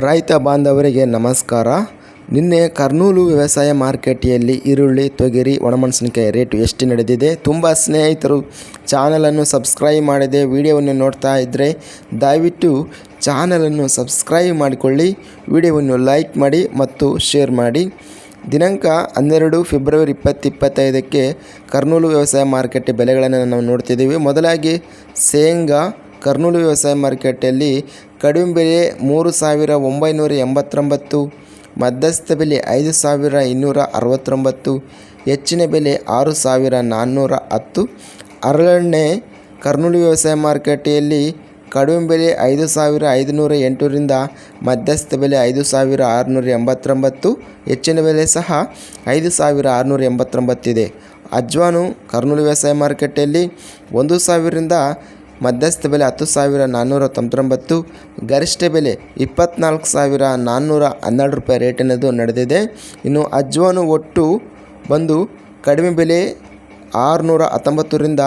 ರೈತ ಬಾಂಧವರಿಗೆ ನಮಸ್ಕಾರ. ನಿನ್ನೆ ಕರ್ನೂಲು ವ್ಯವಸಾಯ ಮಾರ್ಕೆಟಿಯಲ್ಲಿ ಈರುಳ್ಳಿ, ತೊಗರಿ, ಒಣಮೆಣಸಿನಕಾಯಿ ರೇಟು ಎಷ್ಟು ನಡೆದಿದೆ? ತುಂಬ ಸ್ನೇಹಿತರು ಚಾನಲನ್ನು ಸಬ್ಸ್ಕ್ರೈಬ್ ಮಾಡಿದೆ ವಿಡಿಯೋವನ್ನು ನೋಡ್ತಾ ಇದ್ದರೆ ದಯವಿಟ್ಟು ಚಾನಲನ್ನು ಸಬ್ಸ್ಕ್ರೈಬ್ ಮಾಡಿಕೊಳ್ಳಿ, ವಿಡಿಯೋವನ್ನು ಲೈಕ್ ಮಾಡಿ ಮತ್ತು ಶೇರ್ ಮಾಡಿ. ದಿನಾಂಕ ಹನ್ನೆರಡು ಫೆಬ್ರವರಿ ಇಪ್ಪತ್ತು ಇಪ್ಪತ್ತೈದಕ್ಕೆ ಕರ್ನೂಲು ವ್ಯವಸಾಯ ಮಾರುಕಟ್ಟೆ ಬೆಲೆಗಳನ್ನು ನಾವು ನೋಡ್ತಿದ್ದೀವಿ. ಮೊದಲಾಗಿ ಶೇಂಗಾ ಕರ್ನೂಲು ವ್ಯವಸಾಯ ಮಾರುಕಟ್ಟೆಯಲ್ಲಿ ಕಡಿಮೆ ಬೆಲೆ ಮೂರು ಸಾವಿರ ಒಂಬೈನೂರ ಎಂಬತ್ತೊಂಬತ್ತು, ಮಧ್ಯಸ್ಥ ಬೆಲೆ ಐದು ಸಾವಿರ ಇನ್ನೂರ ಅರವತ್ತೊಂಬತ್ತು, ಹೆಚ್ಚಿನ ಬೆಲೆ ಆರು ಸಾವಿರ ನಾನ್ನೂರ ಹತ್ತು. ಹರಳೆಣ್ಣೆ ಕರ್ನೂಲು ವ್ಯವಸಾಯ ಮಾರುಕಟ್ಟೆಯಲ್ಲಿ ಕಡಿಮೆ ಬೆಲೆ ಐದು ಸಾವಿರ ಐದುನೂರ ಎಂಟರಿಂದ ಮಧ್ಯಸ್ಥ ಬೆಲೆ ಐದು ಸಾವಿರ ಆರುನೂರ ಎಂಬತ್ತೊಂಬತ್ತು, ಹೆಚ್ಚಿನ ಬೆಲೆ ಸಹ ಐದು ಸಾವಿರ ಆರುನೂರ ಎಂಬತ್ತೊಂಬತ್ತಿದೆ. ಅಜ್ವಾನು ಕರ್ನೂಲು ವ್ಯವಸಾಯ ಮಾರುಕಟ್ಟೆಯಲ್ಲಿ ಒಂದು ಸಾವಿರದಿಂದ ಮಧ್ಯಸ್ಥ ಬೆಲೆ ಹತ್ತು ಸಾವಿರ ನಾನ್ನೂರ ತೊಂಬತ್ತೊಂಬತ್ತು, ಗರಿಷ್ಠ ಬೆಲೆ ಇಪ್ಪತ್ತ್ನಾಲ್ಕು ಸಾವಿರ ನಾನ್ನೂರ ಹನ್ನೆರಡು ರೂಪಾಯಿ ರೇಟ್ ಅನ್ನೋದು ನಡೆದಿದೆ. ಇನ್ನು ಅಜ್ವಾನು ಒಟ್ಟು ಬಂದು ಕಡಿಮೆ ಬೆಲೆ ಆರುನೂರ ಹತ್ತೊಂಬತ್ತರಿಂದ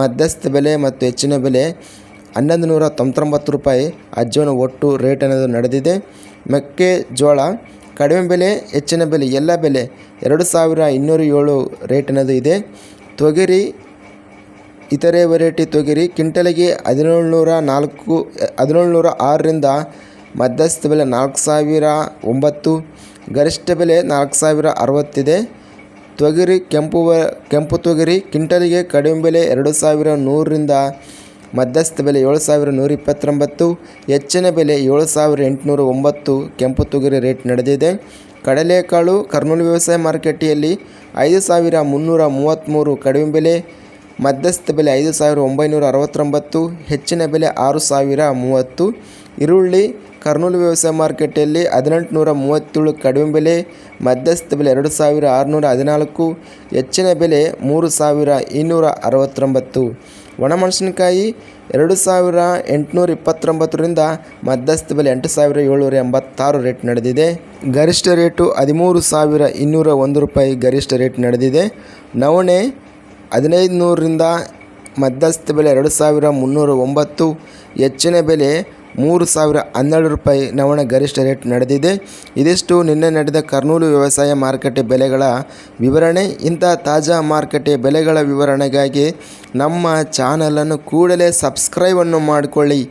ಮಧ್ಯಸ್ಥ ಬೆಲೆ ಮತ್ತು ಹೆಚ್ಚಿನ ಬೆಲೆ ಹನ್ನೊಂದು ನೂರ ತೊಂಬತ್ತೊಂಬತ್ತು ರೂಪಾಯಿ ಅಜ್ವಾನು ಒಟ್ಟು ರೇಟ್ ಅನ್ನೋದು ನಡೆದಿದೆ. ಮೆಕ್ಕೆಜೋಳ ಕಡಿಮೆ ಬೆಲೆ, ಹೆಚ್ಚಿನ ಬೆಲೆ, ಎಲ್ಲ ಬೆಲೆ ಎರಡು ಸಾವಿರ ಇನ್ನೂರ ಏಳು ರೇಟ್ ಅನ್ನೋದು ಇದೆ. ತೊಗರಿ ಇತರೆ ವೆರೈಟಿ ತೊಗರಿ. ಕ್ವಿಂಟಲಿಗೆ ಹದಿನೇಳ್ನೂರ ನಾಲ್ಕು, ಹದಿನೇಳ್ನೂರ ಆರರಿಂದ ಮಧ್ಯಸ್ಥ ಬೆಲೆ ನಾಲ್ಕು ಸಾವಿರ ಒಂಬತ್ತು, ಗರಿಷ್ಠ ಬೆಲೆ ನಾಲ್ಕು ಸಾವಿರ ಅರವತ್ತಿದೆ. ತೊಗರಿ ಕೆಂಪು ಕೆಂಪು ತೊಗರಿ ಕ್ವಿಂಟಲಿಗೆ ಕಡಿಮೆ ಬೆಲೆ ಎರಡು ಸಾವಿರ ನೂರರಿಂದ ಮಧ್ಯಸ್ಥ ಬೆಲೆ ಏಳು ಸಾವಿರ ನೂರ ಇಪ್ಪತ್ತೊಂಬತ್ತು, ಹೆಚ್ಚಿನ ಬೆಲೆ ಏಳು ಸಾವಿರ ಎಂಟುನೂರ ಒಂಬತ್ತು ಕೆಂಪು ತೊಗರಿ ರೇಟ್ ನಡೆದಿದೆ. ಕಡಲೆಕಾಳು ಕರ್ನೂಲು ವ್ಯವಸಾಯ ಮಾರುಕಟ್ಟೆಯಲ್ಲಿ ಐದು ಸಾವಿರ ಮುನ್ನೂರ ಮೂವತ್ತ್ಮೂರು ಕಡಿಮೆ ಬೆಲೆ ಮಧ್ಯಸ್ಥ ಬೆಲೆ ಐದು ಸಾವಿರ ಒಂಬೈನೂರ ಅರವತ್ತೊಂಬತ್ತು, ಹೆಚ್ಚಿನ ಬೆಲೆ ಆರು ಸಾವಿರ ಮೂವತ್ತು. ಈರುಳ್ಳಿ, ಕರ್ನೂಲು ವ್ಯವಸಾಯ ಮಾರುಕಟ್ಟೆಯಲ್ಲಿ ಹದಿನೆಂಟು ನೂರ ಮೂವತ್ತೇಳು ಕಡಿಮೆ ಬೆಲೆ, ಮಧ್ಯಸ್ಥ ಬೆಲೆ ಎರಡು ಸಾವಿರ ಆರುನೂರ ಹದಿನಾಲ್ಕು, ಹೆಚ್ಚಿನ ಬೆಲೆ ಮೂರು ಸಾವಿರ ಇನ್ನೂರ ಅರವತ್ತೊಂಬತ್ತು. ಒಣಮೆಣಸಿನಕಾಯಿ ಎರಡು ಸಾವಿರ ಎಂಟುನೂರ ಇಪ್ಪತ್ತೊಂಬತ್ತರಿಂದ ಮಧ್ಯಸ್ಥ ಬೆಲೆ ಎಂಟು ಸಾವಿರ ಏಳ್ನೂರ ಎಂಬತ್ತಾರು ರೇಟ್ ನಡೆದಿದೆ. ಗರಿಷ್ಠ ರೇಟು ಹದಿಮೂರು ಸಾವಿರ ಇನ್ನೂರ ಒಂದು ರೂಪಾಯಿ ಗರಿಷ್ಠ ರೇಟ್ ನಡೆದಿದೆ. ನವಣೆ ಹದಿನೈದು ನೂರರಿಂದ ಮಧ್ಯಸ್ಥ ಬೆಲೆ ಎರಡು ಸಾವಿರ ಮುನ್ನೂರ ಒಂಬತ್ತು ಹೆಚ್ಚಿನ ಬೆಲೆ ಮೂರು ಸಾವಿರ ಹನ್ನೆರಡು ರೂಪಾಯಿ ನವಣ ಗರಿಷ್ಠ ರೇಟ್ ನಡೆದಿದೆ. ಇದಿಷ್ಟು ನಿನ್ನೆ ನಡೆದ ಕರ್ನೂಲು ವ್ಯವಸಾಯ ಮಾರುಕಟ್ಟೆ ಬೆಲೆಗಳ ವಿವರಣೆ. ಇಂಥ ತಾಜಾ ಮಾರುಕಟ್ಟೆ ಬೆಲೆಗಳ ವಿವರಣೆಗಾಗಿ ನಮ್ಮ ಚಾನಲನ್ನು ಕೂಡಲೇ ಸಬ್ಸ್ಕ್ರೈಬನ್ನು ಮಾಡಿಕೊಳ್ಳಿ.